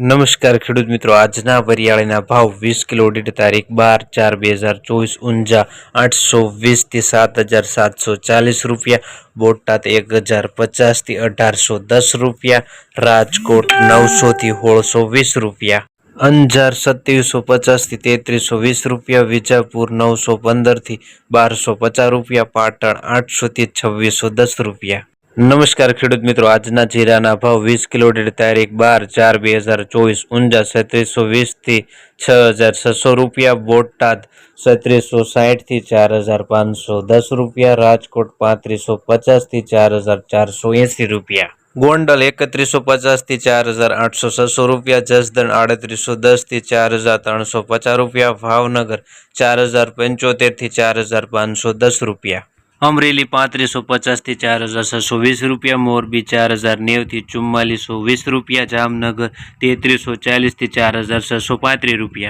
નમસ્કાર ખેડૂત મિત્રો. આજના વરિયાળીના ભાવ વીસ કિલો દીઠ તારીખ બાર ચાર બે હજાર ચોવીસ ઊંઝા આઠસો વીસથી સાત હજાર સાતસો ચાલીસ રૂપિયા, બોટાદ એક હજાર પચાસથી અઢારસો દસ રૂપિયા, રાજકોટ નવસોથી સોળસો વીસ રૂપિયા. અંજાર સત્યાવીસો પચાસથી તેત્રીસો વીસ રૂપિયા, વિજાપુર નવસો પંદરથી બારસો પચાસ રૂપિયા, પાટણ આઠસોથી છવ્વીસો દસ રૂપિયા. નમસ્કાર ખેડૂત મિત્રો આજના જીરાના ભાવ વીસ કિલો દીઠ તારીખ બાર ચાર બે હજાર ચોવીસ ઊંઝા સત્રીસો વીસથી છ હજાર છસો રૂપિયા બોટાદ સત્રીસો સાહીઠથી ચાર હજાર પાંચસો દસ રૂપિયા રાજકોટ પાંત્રીસો પચાસથી ચાર હજાર ચારસો એંસી રૂપિયા ગોંડલ એકત્રીસો પચાસથી ચાર હજાર આઠસો છસો રૂપિયા જસદણ આડત્રીસો દસથી ચાર હજાર ત્રણસો પચાસ રૂપિયા ભાવનગર ચાર હજાર પંચોતેરથી ચાર હજાર પાંચસો દસ રૂપિયા અમરેલી પાંત્રીસો પચાસથી ચાર હજાર છસો વીસ રૂપિયા, મોરબી ચાર હજાર નેવથી ચુમ્માલીસો વીસ રૂપિયા, જામનગર તેત્રીસો ચાલીસથી ચાર હજાર છસો પાંત્રીસ રૂપિયા.